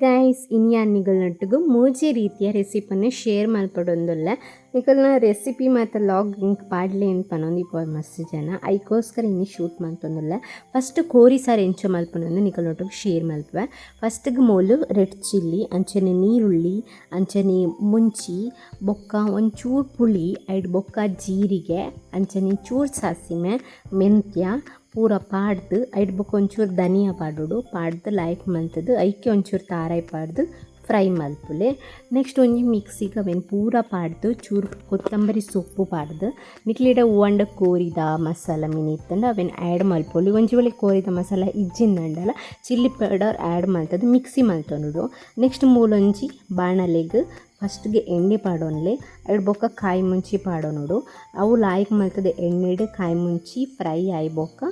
Guys ಇನ್ಯಾನ್ನಿಗಳೊಟ್ಟಿಗೂ ಮೂಜಿ ರೀತಿಯ ರೆಸಿಪಿಯನ್ನು ಶೇರ್ ಮಲ್ಪಡೊಂದುಲ್ಲ ನಿಕಲ್ನ ರೆಸಿಪಿ ಮತ್ತು ಲಾಗ್ ಇಂಕ್ ಪಾಡ್ಲೆ ಅಂತ ಪನೊಂದು ಇಪ್ಪ ಮಸ್ತ್ ಜನ ಐಕೋಸ್ಕರ ಇನ್ನು ಶೂಟ್ ಮಾಡ್ತೊಂದಿಲ್ಲ ಫಸ್ಟ್ ಕೋರಿ ಸಾರು ಎಂಚ ಮಲ್ಪೊಂದು ನಿಕಲ್ನೊಟ್ಟಿಗೆ ಶೇರ್ ಮಲ್ಪುವೆ ಫಸ್ಟಿಗೆ ಮೂಲು ರೆಡ್ ಚಿಲ್ಲಿ ಅಂಚನೆ ನೀರುಳ್ಳಿ ಅಂಚನೆ ಮುಂಚಿ ಬೊಕ್ಕ ಒಂಚೂರು ಪುಳಿ ಐಡ್ ಬೊಕ್ಕ ಜೀರಿಗೆ ಅಂಚನೆ ಚೂರು ಸಾಸಿಮೆ ಮೆಂತ್ಯ ಪೂರ ಪಾಡ್ದು ಐಟ್ ಬೊಕ ಒಂಚೂರು ಧನಿಯಾ ಪಾಡುಡು. ಪಾಡ್ದು ಲಾಯ್ಕ್ ಮಂತದ್ದು ಐಕೆ ಒಂಚೂರು ತಾರಾಯಿ ಪಾಡ್ದು, ಫ್ರೈ ಮಲ್ಪುಲೆ ನೆಕ್ಸ್ಟ್ ಒಂಜಿ ಮಿಕ್ಸಿಗೆ ಅವೇನು ಪೂರ ಪಾಡ್ದು, ಚೂರು ಕೊತ್ತಂಬರಿ ಸೊಪ್ಪು ಪಾಡ್ದು. ನಿಕ್ಲಿಡ ಹೂವಂಡ ಕೋರಿದ ಮಸಾಲ ಮಿನಿತ್ತಂಡ ಅವೇನು ಆ್ಯಡ್ ಮಲ್ಪೊಲಿ. ಒಂಜಿ ಒಳ್ಳೆ ಕೋರಿದ ಮಸಾಲ ಇಜ್ಜಿಂದಂಡಲ್ಲ ಚಿಲ್ಲಿ ಪೌಡರ್ ಆ್ಯಡ್ ಮಲ್ತದ್ದು ಮಿಕ್ಸಿ ಮಲ್ತೊಂಡು ನೆಕ್ಸ್ಟ್ ಮೂಲೊಂಜಿ ಬಾಣಲೆಗ್ ಫಸ್ಟ್ಗೆ ಎಣ್ಣೆ ಪಾಡೋನ್ಲೆ ಎರಡು ಬೊಕ್ಕ ಕಾಯಿ ಮುಂಚಿ ಪಾಡೋನೋಡು ಅವು ಲಾಯಕ್ ಮಲ್ತದೆ ಎಣ್ಣೆಡ್, ಕಾಯಿ ಮುಂಚಿ, ಫ್ರೈ ಆಯ್ ಬೊಕ್ಕ.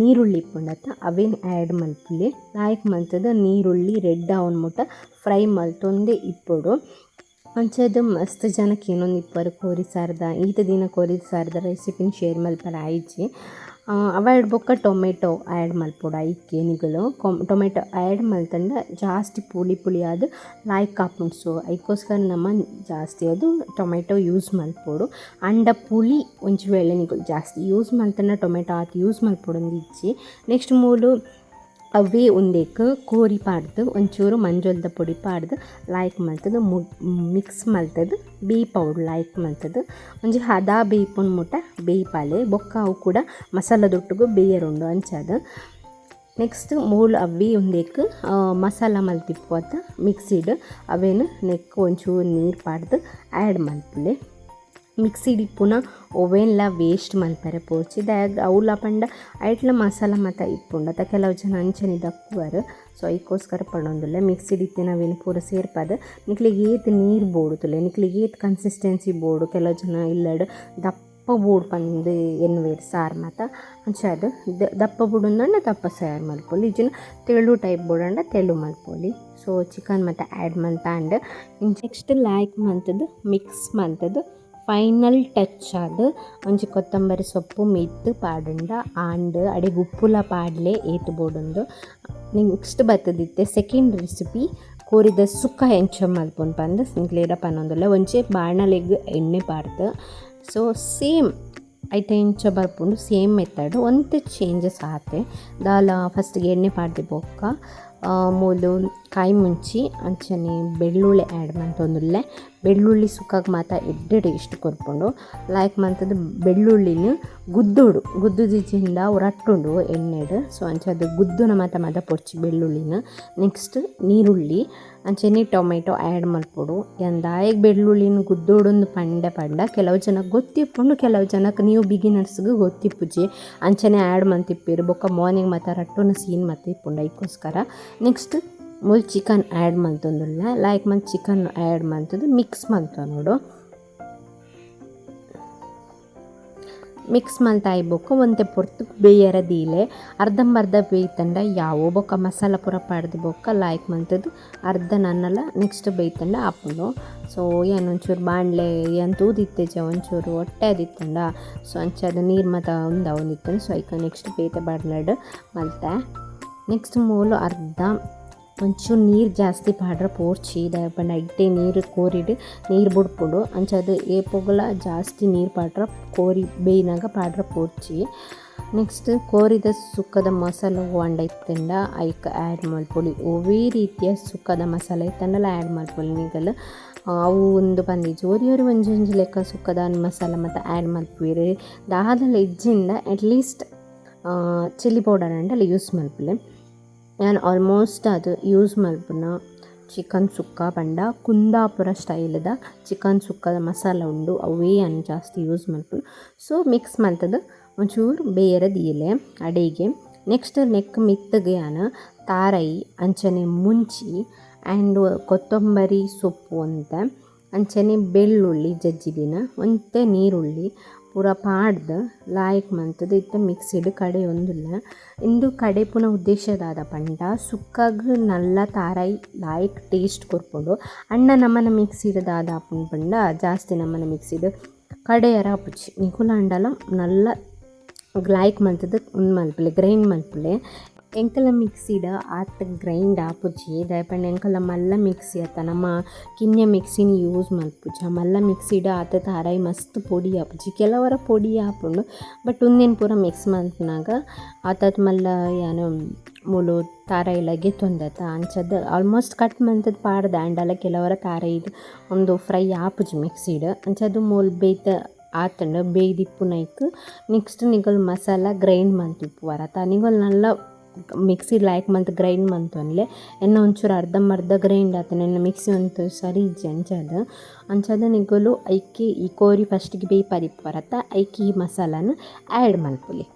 ನೀರುಳ್ಳಿ ಪುಂಡತ್ತ ಅವೇನು ಆ್ಯಡ್ ಮಲ್ಪುಲೆ ಲಾಯಕ್ ಮಲ್ತದ ನೀರುಳ್ಳಿ, ರೆಡ್ ಆವನ್ ಮುಟ್ಟ ಫ್ರೈ ಮಲ್ತೊಂದೇ ಇಪ್ಪಡು. ಅಂಚದು ಮಸ್ತ್ ಜನಕ್ಕೆ ಏನೊಂದು ಇಪ್ಪರು ಕೋರಿ ಸಾರದ, ಈತ ದಿನ ಕೋರಿ ಸಾರದ ರೆಸಿಪಿನ ಶೇರ್ ಮಲ್ಪರ ಆಯ್ಚಿ. ಅವ ಬೊಕ್ಕ ಟೊಮೆಟೊ, ಆ್ಯಡ್ ಮಲ್ಪೊಡು ಐಕೆ ಕೊಮ್, ಟೊಮೆಟೊ ಆ್ಯಡ್ ಮಲ್ತಂಡ ಜಾಸ್ತಿ ಪುಳಿ ಪುಳಿ ಆದ್ ಲಾಯ್ಕ್ ಆಪುಂಡು ಸೊ ಐಕೋಸ್ಕರ ನಮ ಜಾಸ್ತಿ ಅದು ಟೊಮೆಟೊ ಯೂಸ್ ಮಲ್ಪೊಡು ಅಂಡ ಪುಳಿ ವೇಳೆ ನಿಗಳು ಜಾಸ್ತಿ. ಯೂಸ್ ಮಲ್ತಂಡ ಟೊಮೆಟೊ ಆತ್ ಯೂಸ್ ಮಲ್ಪೊಡೊಂದು ಇಜ್ಜಿ ನೆಕ್ಸ್ಟ್ ಮೂಲು ಅವೇ ಉಂದೇಕ್ ಕೋರಿ ಪಾಡ್ದು, ಒಂಚೂರು ಮಂಜೋಲ್ದ ಪುಡಿ ಪಾಡ್ದು ಲೈಕ್ ಮಲ್ತದು ಮಿಕ್ಸ್ ಮಲ್ತದು ಬೇಯ್ಪವುಡು ಲಾಯ್ಕ್ ಮಲ್ತದು. ಒಂಜಿ ಹದ ಬೇಯ್ಪುಂಡು ಮುಟ ಬೇಯ್ಪಾಲೆ ಬೊಕ್ಕ ಅವು ಕೂಡ ಮಸಾಲದೊಟ್ಟಿಗೂ ಬೇಯರುಂಡು ಅಂಚದು. ನೆಕ್ಸ್ಟ್ ಮೂಲು ಅವೇ ಉಂದೇಕ್ ಮಸಾಲ ಮಲ್ತಿಪ್ಪುವತ್ತ ಮಿಕ್ಸಿಡ್ ಅವೇನು ನೆಕ್ ಒಂಚೂರು ನೀರು ಪಾಡ್ದು ಆ್ಯಡ್ ಮಲ್ಪುಲೆ. ಮಿಕ್ಸಿಡ್ ಇಪ್ಪುನ ಒವೆನ್ಲ ವೇಸ್ಟ್ ಮಲ್ಪರೆ ದಾಯಗ್ ಅವುಲ ಪಂಡ, ಐಟ್ಲ ಮಸಾಲ ಮಾತ ಇಪ್ಪುಂಡು ಕೆಲವು ಜನ ಅಂಚನೆ ದಕ್ಕುವರು ಸೊ ಐಕೋಸ್ಕರ ಪಡೊಂದುಲ್ಲ ಮಿಕ್ಸಿ ಇತ್ತೆ ನಾವೇನು ಪೂರ ಸೇರ್ಪದ. ನಿಕ್ಲಿಗೆ ಏತ್ ನೀರು ಬೋಡುತ್ತಲ್ಲ, ನಿಕ್ಲಿಗೆ ಏತ್ ಕನ್ಸಿಸ್ಟೆನ್ಸಿ ಬೋಡು. ಕೆಲವು ಜನ ಇಲ್ಲಡು ದಪ್ಪ ಬೋಡು ಪಂದು ಎನ್ನುವೇರು ಸಾರು ಮಾತ ಅಂಚಾದು ದಪ್ಪ ಬುಡುಂದಂಡ ದಪ್ಪ ಸಾರು ಮಲ್ಪೊಲಿ. ಇಜ್ಜಿನ ತೆಳು ಟೈಪ್ ಬೋಡಂಡ ತೆಳು ಮಲ್ಪೊಲಿ. ಸೊ ಚಿಕನ್ ಮತ್ತು ಆ್ಯಡ್ ಮಲ್ತ ಆ್ಯಂಡ್ ನೆಕ್ಸ್ಟ್ ಲಾಯ್ಕ್ ಮಲ್ತದ್ದು ಮಿಕ್ಸ್ ಮಲ್ತದ್ದು ಫೈನಲ್ ಟಚ್ ಆದ್ ಒಂಜಿ ಕೊತ್ತಂಬರಿ ಸೊಪ್ಪು, ಮೆತ್ತು ಪಾಡುಂಡ, ಆಂಡ್ ಅಡೆಗ್ ಉಪ್ಪುಲ ಪಾಡ್ಲೆ ಏತ್ ಬೋಡುಂದು ನೆಕ್ಸ್ಟ್ ಬತ್ತದಿತ್ತೆ ಸೆಕೆಂಡ್ ರೆಸಿಪಿ ಕೋರಿದ ಸುಕ್ಕ ಎಂಚ ಮಲ್ಪೊನ್ ಪಂದ್. ಸಿಂಕ್ಲೇರ ಪನ್ನೊಂದುಲ್ಲ ಒಂಚೆ ಬಾಣಲೆಗ್ ಎಣ್ಣೆ ಪಾಡ್ದು ಸೊ ಸೇಮ್ ಐತೆ ಇಂಚ ಬರ್ಪುಂಡು ಸೇಮ್ ಮೆಥಡ್ ಒಂತೆ ಚೇಂಜಸ್ ಆತೆ. ದಾಲ ಫಸ್ಟ್ಗೆ ಎಣ್ಣೆ ಪಾಡ್ದು ಬೊಕ್ಕ. ಮೂಲು ಕಾಯಿ ಮುಂಚಿ, ಅಂಚನೆ ಬೆಳ್ಳುಳ್ಳಿ ಆ್ಯಡ್ ಮಂತೊಂದುಲ್ಲೆ ಬೆಳ್ಳುಳ್ಳಿ ಸುಕ್ಕಾಗ ಮಾತ ಎಡ್ಡೆಡೆ ಇಷ್ಟು ಕೊರ್ಪುಂಡು ಲೈಕ್ ಮಂತದ್ದು ಬೆಳ್ಳುಳ್ಳಿನ ಗುದ್ದೋಡು ಗುದ್ದುದಿಜಿಂದ ಹೊರಟ್ಟುಂಡು ಎಣ್ಣೆಡು. ಸೊ ಅಂಚದು ಗುದ್ದುನ ಮಾತ ಮಾತ ಪೊಚ್ಚಿ ಬೆಳ್ಳುಳ್ಳಿನ. ನೆಕ್ಸ್ಟ್ ನೀರುಳ್ಳಿ, ಅಂಚನೆ ಟೊಮೆಟೊ ಆ್ಯಡ್ ಮಲ್ಪೊಡು ಎಂದಾಯಗ್ ಬೆಳ್ಳುಳ್ಳಿನ ಗುದ್ದೋಡೊಂದು ಪಂಡ ಪಂಡ, ಕೆಲವು ಜನಕ್ಕೆ ಗೊತ್ತಿಪ್ಪುಂಡು, ಕೆಲವು ಜನಕ್ಕೆ ನೀವು ಬಿಗಿನರ್ಸ್ಗೆ ಗೊತ್ತಿಪ್ಪುಜಿ. ಅಂಚನೆ ಆ್ಯಡ್ ಮಂತಿಪ್ಪಿರು, ಬೊಕ್ಕ ಮಾರ್ನಿಂಗ್ ಮಾತ ರಟ್ಟುನ ಸೀನ್ ಮತ್ತೆ ಇಪ್ಪುಂಡು ನೆಕ್ಸ್ಟ್ ಮೂಲ್ ಚಿಕನ್ ಆ್ಯಡ್ ಮಲ್ತೊಂದುಲ್ಲ ಲೈಕ್ ಮಂತ್ ಚಿಕನ್ ಆ್ಯಡ್ ಮಲ್ತದು ಮಿಕ್ಸ್ ಮಲ್ತೊನೋಡು ಮಿಕ್ಸ್ ಮಲ್ತ ಆಯ್ಬೊಕ್ಕ ಒಂತೆ ಪೊರ್ತು ಬೇಯರ ದೀಲೆ. ಅರ್ಧಂಬರ್ಧ ಬೇಯ್ತಂಡ ಯಾವ ಬೊಕ್ಕ ಮಸಾಲ ಪೂರ ಪಾಡ್ದು ಬೊಕ್ಕ ಲಾಯ್ಕ್ ಮಲ್ತದು ಅರ್ಧ ನನ್ನಲ್ಲ ನೆಕ್ಸ್ಟ್ ಬೇಯ್ತಂಡ ಆಪುಂಡು ಸೊ ಏನು ಒಂಚೂರು ಬಾಣಲೆ ಏನು ತೂದಿತ್ತೆಜೆ ಒಂಚೂರು ಹೊಟ್ಟೆ ಅದಿತ್ತಂಡ. ಸೊ ಅಂಚದ ನೀರು ಮತ ಉಂದ ಇತ್ತನ್ ಸೊ ಐಕ ನೆಕ್ಸ್ಟ್ ಬೇಯ್ತ ಬಾಡ್ಲಡ್. ಮಲ್ತೆ. ನೆಕ್ಸ್ಟ್ ಮೂಲು ಅರ್ಧ ಒಂಚೂರು ನೀರು ಜಾಸ್ತಿ ಪಾಡ್ರ ಪೋರ್ಚಿ ಪಂಡ ಇಟ್ಟೆ ನೀರು ಕೋರಿಡು ನೀರು ಬುಡ್ಪುಡು. ಅಂಚದು ಏಪೊಗಲ ಜಾಸ್ತಿ ನೀರು ಪಾಡ್ರ ಕೋರಿ ಬೇಯ್ನಾಗ ಪಾಡ್ರ ಪೋರ್ಚಿ. ನೆಕ್ಸ್ಟ್ ಕೋರಿದ ಸುಕ್ಕದ ಮಸಾಲ ಒಂಡ ಇತ್ತಂಡ ಐಕ್ ಆ್ಯಡ್ ಮಾಡ್ಕೊಳ್ಳಿ ಒವೇ ರೀತಿಯ ಸುಕ್ಕದ ಮಸಾಲ ಇತ್ತಂಡಲ ಆ್ಯಡ್ ಮಲ್ಪೊಲಿ ನೀಗಲ್ಲ ಅವು ಒಂದು ಬಂದು ಜೋರಿಯವರು ಒಂಜಿ ಲೆಕ್ಕ ಸುಕ್ಕದ ಮಸಾಲ ಮತ್ತು ಆ್ಯಡ್ ಮಲ್ಪುವೆರ್ ದಾದಲ ಇಜ್ಜಿಂದ ಅಟ್ಲೀಸ್ಟ್ ಚಿಲ್ಲಿ ಪೌಡರ್ ಅಂಡಲ್ಲಿ ಯೂಸ್ ಮಲ್ಪುಲೆ ನಾನು ಆಲ್ಮೋಸ್ಟ್ ಅದು ಯೂಸ್ ಮಲ್ಪುನ ಚಿಕನ್ ಸುಕ್ಕ ಪಂಡ ಕುಂದಾಪುರ ಸ್ಟೈಲ್ದ ಚಿಕನ್ ಸುಕ್ಕದ ಮಸಾಲ ಉಂಡು, ಅವೇ ನಾನು ಜಾಸ್ತಿ ಯೂಸ್ ಮಲ್ಪುನು ಸೊ ಮಿಕ್ಸ್ ಮಲ್ತದ ಒಂಚೂರು ಬೇರೆ ದೀಲೆ ಅಡಿಗೆ ನೆಕ್ಸ್ಟ್ ನೆಕ್ ಮಿತ್ತಗೆ ನಾನು ತಾರೈ, ಅಂಚನೆ ಮುಂಚಿ ಆ್ಯಂಡ್ ಕೊತ್ತಂಬರಿ ಸೊಪ್ಪು ಅಂತ, ಅಂಚನೆ ಬೆಳ್ಳುಳ್ಳಿ ಜಜ್ಜಿದಿನ, ಒಂತೆ ನೀರುಳ್ಳಿ ಪೂರ ಪಾಡ್ದು ಲಾಯ್ಕ್ ಮಂತುದು. ಇತ್ತೆ ಮಿಕ್ಸಿಡ್ ಕಡೆ ಒಂದಿಲ್ಲ. ಇಂದು ಕಡೆ ಪುನ ಉದ್ದೇಶದಾದ ಪಂಡ, ಸುಕ್ಕಾಗ ನಲ್ಲ ತಾರಾಯಿ ಲಾಯ್ಕ್ ಟೇಸ್ಟ್ ಕೊರ್ಪುಂಡು ಅಣ್ಣ ನಮ್ಮನ ಮಿಕ್ಸ್ ದಾದ ಆಪುಂಡು ಪಂಡ, ಜಾಸ್ತಿ ನಮ್ಮನ ಮಿಕ್ಸಿಡ್ ಕಡೆಯರ ಪುಚ್ಚಿ. ನಿಕುಲ ಅಂಡಲ ನಲ್ಲ ಲಾಯ್ಕ್ ಮಂತದ ಉಂದು ಮಲ್ಪುಲೆ, ಗ್ರೈಂಡ್ ಮಲ್ಪುಲೆ. ಎಂಕಲ ಮಿಕ್ಸಿಡ ಆತ ಗ್ರೈಂಡ್ ಆಪುಜಿ ದಾಯಪಂಡ ಎಂಕಲ ಮಲ್ಲ ಮಿಕ್ಸಿ ಆತ. ನಮ್ಮ ಕಿನ್ನೆ ಮಿಕ್ಸಿನ ಯೂಸ್ ಮಲ್ಪುಜ ಮಲ್ಲ ಮಿಕ್ಸಿಡ ಆತ ತಾರಾಯಿ ಮಸ್ತ್ ಪೊಡಿ ಆಪುಜಿ ಕೆಲವರ ಪೊಡಿ ಆಪುಂಡು ಬಟ್ ಉಂದೆನ್ ಪೂರ ಮಿಕ್ಸ್ ಮಲ್ಪನಾಗ ಆತತ್ ಮಲ್ಲ ಯಾನು ತಾರಾಯಿ ಲಗೆ ತೊಂದತ. ಅಂಚದ ಆಲ್ಮೋಸ್ಟ್ ಕಟ್ ಮಂತದ ಪಾಡ್ದ ಆಂಡಲ ಕೆಲವರ ತಾರಾಯಿದು ಒಂದು ಫ್ರೈ ಆಪುಜಿ ಮಿಕ್ಸಿಡ್ ಅಂಚದು ಮೂಲ್ ಬೇಯ್ತ ಆತಂಡ ಬೇಯ್ದಿಪ್ಪುನೈಕ್ ನೆಕ್ಸ್ಟ್ ನಿಗಲ್ ಮಸಾಲ ಗ್ರೈಂಡ್ ಮಲ್ತಿಪ್ಪು ವರತ ನಿಗಲ್ ನಲ್ಲ ಮಿಕ್ಸಿ ಲೈಕ್ ಮಂತ್ ಗ್ರೈಂಡ್ ಮಂತೊನ್ಲೆ ಎನ್ನ ಒಂಚೂರು ಅರ್ಧಂಬರ್ಧ ಗ್ರೈಂಡ್ ಆತನ. ಎನ್ನ ಮಿಕ್ಸಿ ಒಂತು ಸರಿ ಇಜ್ಜಿ ಅಂಚದ. ಅಂಚದ ನಿಗೋಲು ಐಕಿ ಈ ಕೋರಿ ಫಸ್ಟಿಗೆ ಬೇಯ್ಪಾದಿಪ್ಪು ಬರತ್ತ. ಐಕಿ ಈ ಮಸಾಲಾನ ಆ್ಯಡ್ ಮಲ್ಪುಲಿ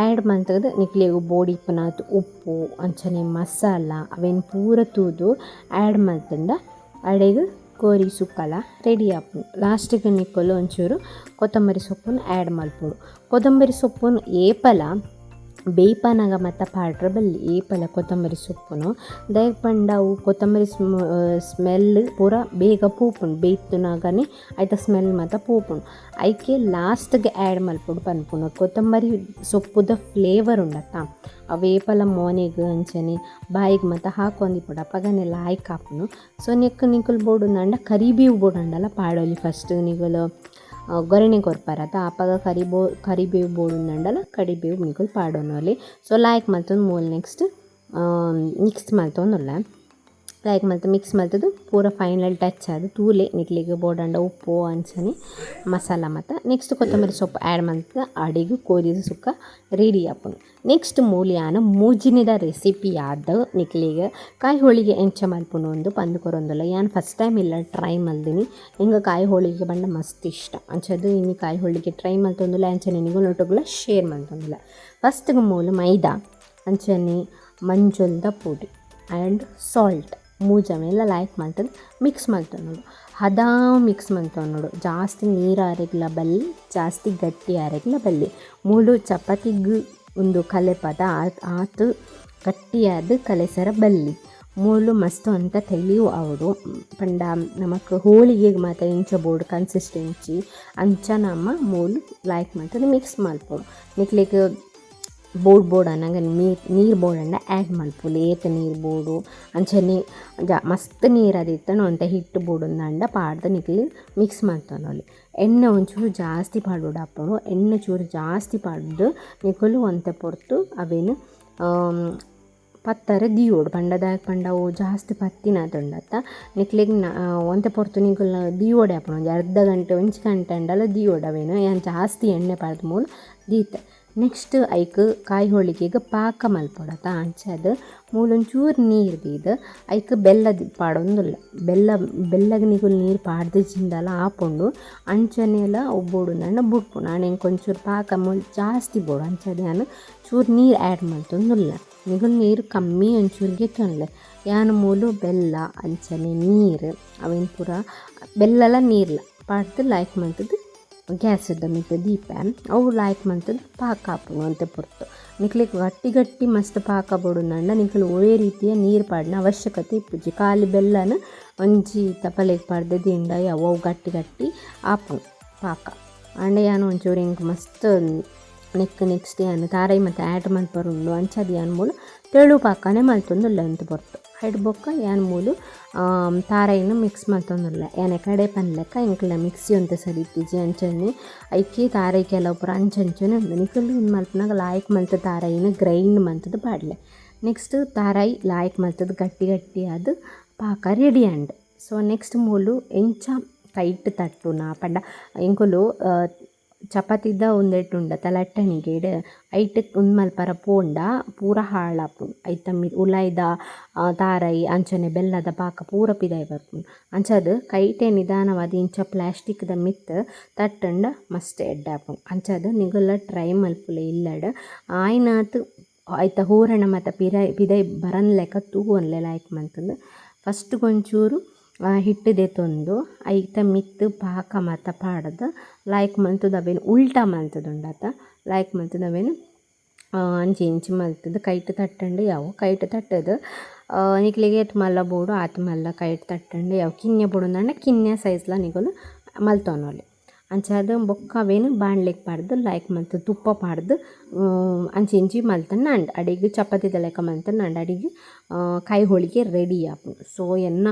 ಆ್ಯಡ್ ಮಂತದ ನಿಕ್ಲೆಗು ಬೋಡಿ ಪುನಾತ್, ಉಪ್ಪು, ಅಂಚನೆ ಮಸಾಲ ಅವೆನ್ ಪೂರ ತೂದು ಆ್ಯಡ್ ಮಲ್ತಂದ ಅಡೆಗೆ ಕೋರಿ ಸುಕ್ಕಲ ರೆಡಿ ಆಪು ಲಾಸ್ಟಿಗೆ ನಿಕ್ಕಲು ಒಂಚೂರು ಕೊತ್ತಂಬರಿ ಸೊಪ್ಪನ್ನು ಆ್ಯಡ್ ಮಲ್ಪುಂಡು ಕೊತ್ತಂಬರಿ ಸೊಪ್ಪನ್ನು ಏಪಲ ಬೇಯ್ಪನಾಗ ಮಾತ ಪಾಡ್ರ ಬಲ್ಲಿ ಏಪಲ ಕೊತ್ತಂಬರಿ ಸೊಪ್ಪುನು. ದಾಯೆ ಪಂಡ ಅವು ಕೊತ್ತಂಬರಿ ಸ್ಮೆಲ್ ಪೂರ ಬೇಗ ಪೋಪುಂಡು. ಬೇಯ್ತುನಾಗನೆ ಐತ ಸ್ಮೆಲ್ ಮಾತ ಪೋಪುಂಡು. ಐಕೆ ಲಾಸ್ಟ್ಗೆ ಆ್ಯಡ್ ಮಲ್ಪುಂಡು ಪನ್ಪುಂಡು. ಕೊತ್ತಂಬರಿ ಸೊಪ್ಪುದ ಫ್ಲೇವರ್ ಉಂಡತ್ತ ಅವು ಏಪಲ ಮೋನೆಗ್ ಅಂಚನೆ ಬಾಯಿಗೆ ಮಾತ ಹಾಕೊಂದಿಪ್ಪುಡು ಅಪಗನೆ ಲಾಯ್ಕ್ ಆಪುನು ಸೊ ನೆಕ್ ನಿಕುಲು ಬೋಡುಂದಂಡ ಕರಿಬೇವು ಬೋಡಂಡಲ ಪಾಡೊಲಿ ಫಸ್ಟ್ ನಿಕುಲು ಗೊರಣೆ ಕೊರ್ಪರತ ಆಪಗ ಕರಿಬೋ, ಕರಿಬೇವು ಬೋಡುಂದಂಡಲ ಕರಿಬೇವು ಪಾಡೋನು ಪಾಡೊನೊಲಿ. ಸೊ ಲಾಯ್ಕ್ ಮಲ್ತೊಂದು ಮೂಲ್ ನೆಕ್ಸ್ಟ್ ಮಿಕ್ಸ್ ಮಲ್ತೊಂದುಲ್ಲ ಲೈಕ್ ಮಲ್ತ್ ಮಿಕ್ಸ್ ಮಲ್ತದು ಪೂರ ಫೈನಲ್ ಟಚ್ ಅದು. ತೂಲೆ ನಿಕ್ಲಿಗೆ ಬೋಡಂಡ, ಉಪ್ಪು ಅಂಚನೆ ಮಸಾಲ ಮತ್ತು. ನೆಕ್ಸ್ಟ್ ಕೊತ್ತಂಬರಿ ಸೊಪ್ಪು ಆ್ಯಡ್ ಮಲ್ತ ಅಡಿಗು ಕೋರಿದ ಸುಕ್ಕ ರೆಡಿ ಆಪುಂಡು ನೆಕ್ಸ್ಟ್ ಮೂಲಿಯಾನ ಮೂಜಿನಿದ ರೆಸಿಪಿ ಆದ ನಿಕ್ಲಿಗೆ ಕಾಯಿ ಹೋಳಿಗೆ ಎಂಚ ಮಲ್ಪುಂಡು ಒಂದು ಪಂದ್ ಏನು ಯಾನ್ ಫಸ್ಟ್ ಟೈಮ್ ಇಲ್ಲ ಟ್ರೈ ಮಲ್ದಿನಿ. ಹಿಂಗೆ ಕಾಯಿ ಹೋಳಿಗೆ ಬಂಡ ಮಸ್ತ್ ಇಷ್ಟ. ಅಂಚದು ಇನ್ನು ಕಾಯಿ ಹೋಳಿಗೆ ಟ್ರೈ ಮಲ್ತೊಂದಿಲ್ಲ, ಅಂಚನೆ ನಿನಗೂ ನೊಟುಗುಲ ಶೇರ್ ಮಲ್ತೊಂದುಲ್ಲ. ಫಸ್ಟ್ಗೆ ಮೂಲ ಮೈದಾ, ಅಂಚನೆ ಮಂಜುಲ್ದ ಪುಡಿ ಆ್ಯಂಡ್ ಸಾಲ್ಟ್ ಮೂಜ ಮೇಲೆ ಲೈಕ್ ಮಾಡ್ತದೆ ಮಿಕ್ಸ್ ಮಾಡ್ತೇವೆ ನೋಡು. ಹದ ಮಿಕ್ಸ್ ಮಾಡ್ತೇವೆ ನೋಡು. ಜಾಸ್ತಿ ನೀರು ಆರೆಗ್ಲ ಬಲ್ಲಿ, ಜಾಸ್ತಿ ಗಟ್ಟಿ ಆರೆಗ್ಲ ಬಲ್ಲಿ. ಮೂಲು ಚಪಾತಿಗೆ ಒಂದು ಕಲೆ ಪದ ಆತು ಗಟ್ಟಿಯಾದ ಕಲೆಸರ ಬಲ್ಲಿ. ಮೂಲು ಮಸ್ತ್ ಅಂತ ತಿಳಿಯು ಅವರು. ಪಂಡ ನಮಕ್ ಹೋಳಿಗೆಗ್ ಮಾತ್ರ ಇಂಚ ಬೋರ್ಡ್ ಕನ್ಸಿಸ್ಟೆನ್ಸಿ ಅಂಚ ನಮ್ಮ ಮೂಲು ಲೈಕ್ ಮಾಡ್ತದೆ ಮಿಕ್ಸ್ ಮಾಡ್ಬೋದು. ನಿಕ್ಲಿಗ್ ಬೋಡ್ ಬೋಡ್ ಅನ್ನಂಗ ನೀರ್ ನೀರ್ ಬೋಡಂಡ ಆ್ಯಡ್ ಮನ್ಪುಲಿ ಏತ ನೀರ್ ಬೋರ್ಡು ಅಂಚನೆ ಜಾ, ಮಸ್ತ್ ನೀರ್ ಅದಿತ್ತನು ಅಂತ ಹಿಟ್ಟು ಬೋಡೊಂದಂಡ ಪಾಡ್ದ ನಿಕ್ಲಿ ಮಿಕ್ಸ್ ಮಲ್ತೊನೊಲಿ ಎಣ್ಣೆ ಒಂಚೂರು ಜಾಸ್ತಿ ಪಾಡೋಡು ಎಣ್ಣೆ ಚೂರು ಜಾಸ್ತಿ ಪಾಡ್ದು ನಿಕುಲು ಒಂತೆ ಪೊರ್ತು ಅವೇನು ಪತ್ತರೆ ದಿಯೋಡು ಪಂಡದಾಯಕ ಪಂಡ ಅವು ಜಾಸ್ತಿ ನಿಕ್ಲಿಗೆ ನಿಕ್ಲೆಗ್ ಒಂತೆ ಪೊರ್ತು ನಿಕುಲು ದಿಯೋಡೆ ಅಪ್ಪನು ಅರ್ಧ ಗಂಟೆ ಒಂಚು ಗಂಟೆ ಅಂಡಲ್ಲ ದಿಯೋಡವೇನು ಏನು ಜಾಸ್ತಿ ಎಣ್ಣೆ ಪಾಡ್ದ ಮೂಲ ದೀತೆ. ನೆಕ್ಸ್ಟ್ ಐಕ್ ಕಾಯಿ ಹೋಳಿಗೆಗೆ ಪಾಕ ಮಲ್ಪೊಡತ. ಅಂಚಾದ್ ಮೂಲೊಂಚೂರು ನೀರು ದೀದ್ ಐಕ್ ಬೆಲ್ಲ ಪಾಡೊಂದುಲ್ಲ. ಬೆಲ್ಲ ಬೆಲ್ಲಗ್ ನೀರ್ ನೀರು ಹಾಕೊಂಡು ಆಪುಂಡು ಅಂಚನೆಲ ನನ್ನ ಬುಡ್ಪುಂಡು ನಾನು ಹೆಂಗೆ ಒಂಚೂರು ಪಾಕ ಮುಲ್ ಜಾಸ್ತಿ ಬೋಡು. ಅಂಚದ ಯಾನ್ ಚೂರು ನೀರು ಆ್ಯಡ್ ಮಲ್ತೊಂದುಲ್ಲ. ನಿಕುಲು ನೀರು ಕಮ್ಮಿ ಒಂಚೂರಿಗೆ ಗೆತ್ತೊನ್ಲೆ ಯಾನ್ ಮೂಲು ಬೆಲ್ಲ, ಅಂಚನೆ, ನೀರು ಅವೇನು ಪೂರ ಬೆಲ್ಲಲ ನೀರ್ಲ. ಪಾಡ್ದು ಲೈಕ್ ಮಲ್ತುದು ಗ್ಯಾಸದ ಮತ್ತು ದೀಪ, ಅವು ಲಾಯ್ಕ್ ಮಂತದ್ದು ಪಾಕ ಆಪುಂಡು ಅಂತ ಪುರ್ತು. ನಿಕ್ಲೆಗ್ ಗಟ್ಟಿ ಗಟ್ಟಿ ಮಸ್ತ್ ಪಾಕ ಬೋಡುಂಡಂಡ ನಿಕ್ಲು ಒಳ್ಳೆ ರೀತಿಯ ನೀರು ಪಾಡಿನ ಅವಶ್ಯಕತೆ ಇಪ್ಪುಜಿ. ಖಾಲಿ ಬೆಲ್ಲನ ಒಂಜಿ ತಪಲೆಗ್ ಪಾಡ್ದೆ ದಿಂಡ ಗಟ್ಟಿ ಗಟ್ಟಿ ಆಪುನು ಪಾಕ. ಅಂಡ ಯಾನು ಒಂಚೂರು ಹಿಂಗೆ ಮಸ್ತ್ ನೆಕ್ ನೆಕ್ಸ್ಟ್ ಏನು ತಾರಾಯಿ ಮತ್ತು ಆ್ಯಡ್ ಮಲ್ಪರುಂಡು ಅಂಚಾದ್ ಮೂಲು ತೆಳು ಪಾಕನೆ ಮಲ್ತೊಂದುಲ್ಲ ಅಂತ ಪೊರ್ತು. ಬೊಕ್ಕ ಯಾನ್ ಮೂಲು ತಾರಾಯಿನ ಮಿಕ್ಸ್ ಮಲ್ತೊಂದುಲ್ಲ ಯಾನ್ ಕಡೆ ಪನ್ಲೆಕ್ಕ ಎಂಕ್ಲ ಮಿಕ್ಸಿ ಅಂತ ಸರಿ ಇತ್ತಿಜಿ ಅಂಚನೆ ಐಕಿ ತಾರಾಯಿ ಕೆಲವು ಪೂರ ಅಂಚಂಚನೆ ಉಂಡು ನಿಕುಲು ಉಂದು ಮಲ್ಪನಾಗ ಲಾಯ್ಕ್ ಮಲ್ತ ತಾರಾಯಿನ ಗ್ರೈಂಡ್ ಮಂತುದು ಪಾಡ್ಲೆ ನೆಕ್ಸ್ಟ್ ತಾರಾಯಿ ಲಾಯಕ್ ಮಲ್ತದ ಗಟ್ಟಿ ಗಟ್ಟಿ ಅದು ಪಾಕ ರೆಡಿ ಆಂಡ್ ಸೊ ನೆಕ್ಸ್ಟ್ ಮೂಲು, ಎಂಚ ಕೈಟ್ ತಟ್ಟುನ ಪಂಡ. ಎಂಕುಲು ಚಪಾತಿದ ಉಂದೆಟ್ ಉಂಡತ ಲಟ್ಟಣಿಗೆಡ್ ಐಟ್ ಉಂದು ಮಲ್ಪರ ಪೋಂಡ, ಪೂರ ಹಾಳಾಪುಂಡು ಐತ ಉಲಾಯ್ದ ತಾರೈ, ಅಂಚನೆ ಬೆಲ್ಲದ ಪಾಕ ಪೂರ ಪಿದಾಯ್ ಬರ್ಪುಂಡು ಅಂಚಾದ್ ಕೈಟೆ ನಿಧಾನವಾದ ಇಂಚ ದ ಮಿತ್ತ್ ತಟ್ಟಂಡ ಮಸ್ತ್ ಎಡ್ಡೆ ಅಂಚಾದ್ ನಿಗುಲ ಟ್ರೈ ಮಲ್ಪುಲೆ ಇಲ್ಲಡ್ ಆಯ್ನಾತ್ ಐತ ಹೂರಣ ಮಾತ ಪಿರೈ ಪಿದೈ ಬರನ್ ಲೆಕ್ಕ ತೂವೊನ್ಲೆ ಲಾಯ್ಕ್ ಮಂತುಂದು. ಫಸ್ಟ್ ಒಂಚೂರು ಹಿಟ್ಟು ತೊಂದು ಐತ ಮಿತ್ತ್, ಪಾಕ ಮಾತ ಪಾಡ್ದ್. ಲಾಯ್ಕ್ ಮಲ್ತುದು ಅವೆನ್, ಉಲ್ಟಾ ಮಲ್ತುದು ಉಂಡತ. ಲಾಯ್ಕ್ ಮಲ್ತುದು ಅವೆನ್ ಅಂಚಿ ಇಂಚಿ ಮಲ್ತುದು ಕೈಟ್ ತಟ್ಟಂಡು ಯಾವು, ಕೈಟ್ ತಟ್ಟುದು. ನಿಕ್ಲೆಗ್ ಏತ್ ಮಲ್ಲ ಬೋಡು ಆತ್ ಮಲ್ಲ ಕೈಟ್ ತಟ್ಟಂಡು ಯಾವು ಕಿನ್ನೆ ಬೋಡುಂದಾಂಡ ಕಿನ್ನೆ ಸೈಜ್ಲ ನಿಕುಲು ಮಲ್ತೊನೊಲಿ. ಅಂಚಾದ ಬೊಕ್ಕ ಅವೇನು ಬಾಣ್ಲಿಕ್ಕೆ ಪಾಡ್ದು ಲೈಕ್ ಮಂತ್ ತುಪ್ಪ ಪಾಡ್ದು ಅಂಚಿ ಇಂಚಿ ಮಲ್ತನ ನಂಡು ಅಡಿಗೆ, ಚಪಾತಿ ತಲೆಕ ಮಲ್ತ ನಂಡು ಅಡಿಗೆ ಕಾಯಿ ಹೋಳಿಗೆ ರೆಡಿ ಆಪುಂಡು. ಸೊ ಎನ್ನ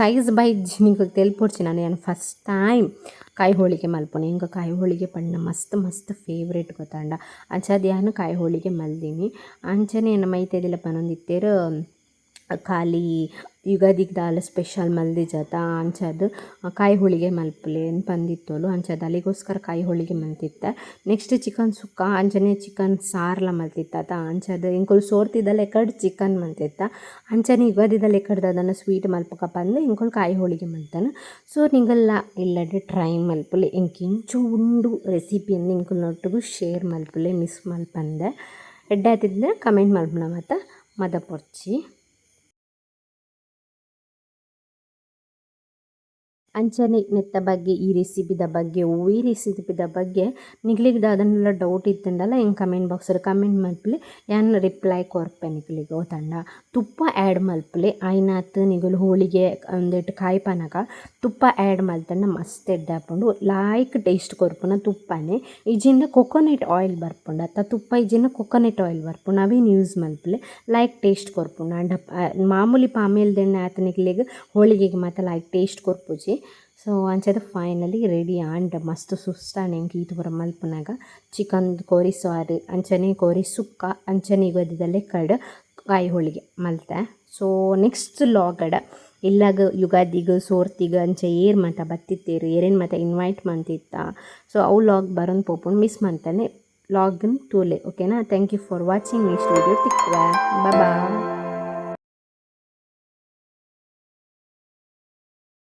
ಸೈಜ್ ಬೈ ನಿಂಗೆ ತೆಲ್ಪೊಡ್ಚಿ ನಾನು ಏನು ಫಸ್ಟ್ ಟೈಮ್ ಕಾಯಿ ಹೋಳಿಗೆ ಮಲ್ಪೊನೆ. ಇಂಕ ಕಾಯಿ ಹೋಳಿಗೆ ಪಂಡ ಮಸ್ತ್ ಮಸ್ತ್ ಫೇವ್ರೇಟ್ ಗೊತ್ತಾಂಡ. ಅಂಚಾದ ಯಾನು ಕಾಯಿ ಹೋಳಿಗೆ ಮಲ್ದೀನಿ. ಅಂಚನೆ ಎನ್ನ ಮೈತೇದಿಲ ಪನೊಂದಿತ್ತೇರು ಖಾಲಿ ಯುಗಾದಿಗ್ ದಾಲ ಸ್ಪೆಷಲ್ ಮಲ್ದಿ ಜಾತ ಅಂಚಾದ್ ಕಾಯಿ ಹೋಳಿಗೆ ಮಲ್ಪುಲೆ ಪಂದಿತ್ತೋಲು ಅಂಚಾದ್ ಅಲ್ಲಿಗೋಸ್ಕರ ಕಾಯಿ ಹೋಳಿಗೆ ಮಲ್ತಿತ್ತ. ನೆಕ್ಸ್ಟ್ ಚಿಕನ್ ಸುಕ್ಕ ಅಂಚನೆ ಚಿಕನ್ ಸಾರ್ಲ ಮಲ್ತಿತ್ತ ಅಂಚಾದ್ ಇಂಕೊಲ್ ಸೋರ್ತಿದ್ದಲ್ಲ ಎಕಡ್ ಚಿಕನ್ ಮಲ್ತಿತ್ತ. ಅಂಚನೆ ಯುಗಾದಿದಲ್ಲಿ ಎಕಡ್ದು ಅದನ್ನು ಸ್ವೀಟ್ ಮಲ್ಪಕ ಪಂದ್ ಇಂಕೊಲ್ ಕಾಯಿ ಹೋಳಿಗೆ ಮಲ್ತಾನೆ. ಸೊ ನಿಂಗಲ್ಲ ಇಲ್ಲಡೆ ಟ್ರೈ ಮಲ್ಪುಲೆ. ಇಂಕ್ ಇಂಚು ಉಂಡು ರೆಸಿಪಿಯನ್ನು ಇಂಕೊಲ್ ನೊಟ್ಟಿಗೂ ಶೇರ್ ಮಲ್ಪುಲೆ ಮಿಸ್ ಮಲ್ಪಂದೆ. ಎಡ್ಡಾತಿದ್ದ ಕಮೆಂಟ್ ಮಲ್ಪುನ ಮತ್ತು. ಮದ ಪೊರ್ಚಿ. ಅಂಚನೆ ನೆತ್ತ ಬಗ್ಗೆ, ಈ ರೆಸಿಪಿದ ಬಗ್ಗೆ ಈ ರೆಸಿಪಿದ ಬಗ್ಗೆ ನಿಗ್ಲಿಗೆ ಅದನ್ನೆಲ್ಲ ಡೌಟ್ ಇತ್ತಂಡಲ್ಲ ಹಿಂಗೆ ಕಮೆಂಟ್ ಬಾಕ್ಸಲ್ಲಿ ಕಮೆಂಟ್ ಮಲ್ಪಲೆ ಏನು ರಿಪ್ಲೈ ಕೊರ್ಪೆ ನಿಗ್ಲಿಗೆ ಗೊತ್ತಂಡ ತುಪ್ಪ ಆ್ಯಡ್ ಮಲ್ಪಲೆ, ಐನಾತ್ ನಿಗಲು ಹೋಳಿಗೆ ಒಂದಿಟ್ಟು ಕಾಯಿ ಪನಕ ತುಪ್ಪ ಆ್ಯಡ್ ಮಲ್ತಂಡ ಮಸ್ತ್ ಎಡ್ಡಾಪುಂಡು ಲಾಯ್ಕ್ ಟೇಸ್ಟ್ ಕೊರ್ಪುನ ತುಪ್ಪನೇ. ಇಜಿಂದ ಕೊಕೊನೆಟ್ ಆಯಿಲ್ ಬರ್ಪುಂಡು, ಅತ್ತ ತುಪ್ಪ ಇಜಿಂದ ಕೊಕೊನೆಟ್ ಆಯಿಲ್ ಬರ್ಪುಂಡು, ಅವೇನು ಯೂಸ್ ಮಲ್ಪಲೆ ಲೈಕ್ ಟೇಸ್ಟ್ ಕೊರ್ಪುಂಡು ಅಂಡ ಮಾಮೂಲಿ ಪಾಮೇಲ್ದೆಣ್ಣೆ ಆತ ನಿಗ್ಲಿಗೆ, ಹೋಳಿಗೆಗೆ ಮಾತ್ರ ಲೈಕ್ ಟೇಸ್ಟ್ ಕೊರ್ಪುಜಿ ಸೊ ಅಂಚದ ಫೈನಲಿ ರೆಡಿ ಆಂಡ್ ಮಸ್ತ್ ಸುಸ್ತಾನೆ ಈತ್ ಬರ ಮಲ್ಪನಾಗ ಚಿಕನ್ ಕೋರಿ ಸಾರಿ, ಅಂಚನೆ ಕೋರಿ ಸುಕ್ಕ, ಅಂಚನೆ ಗೊದ್ದದಲ್ಲೇ ಕಡ್ ಕಾಯಿ ಹೋಳಿಗೆ ಮಲ್ತೆ. ಸೊ ನೆಕ್ಸ್ಟ್ ಲಾಗಡ ಇಲ್ಲಾಗ ಯುಗಾದಿಗ, ಸೋರ್ತಿಗ ಅಂಚೆ ಏರ್ ಮಾತ ಬತ್ತಿತ್ತೇರು, ಏರೇನು ಮಾತ ಇನ್ವೈಟ್ ಮಂತಿತ್ತ. ಸೊ ಅವು ಲಾಗ್ ಬರೋನ್ ಪೋಪುನ್ ಮಿಸ್ ಮಾಡ್ತಾನೆ ಲಾಗಿನ್ ತೂಲೆ ಓಕೆನಾ thank you for watching next video ತಿಕ್ವಾ bye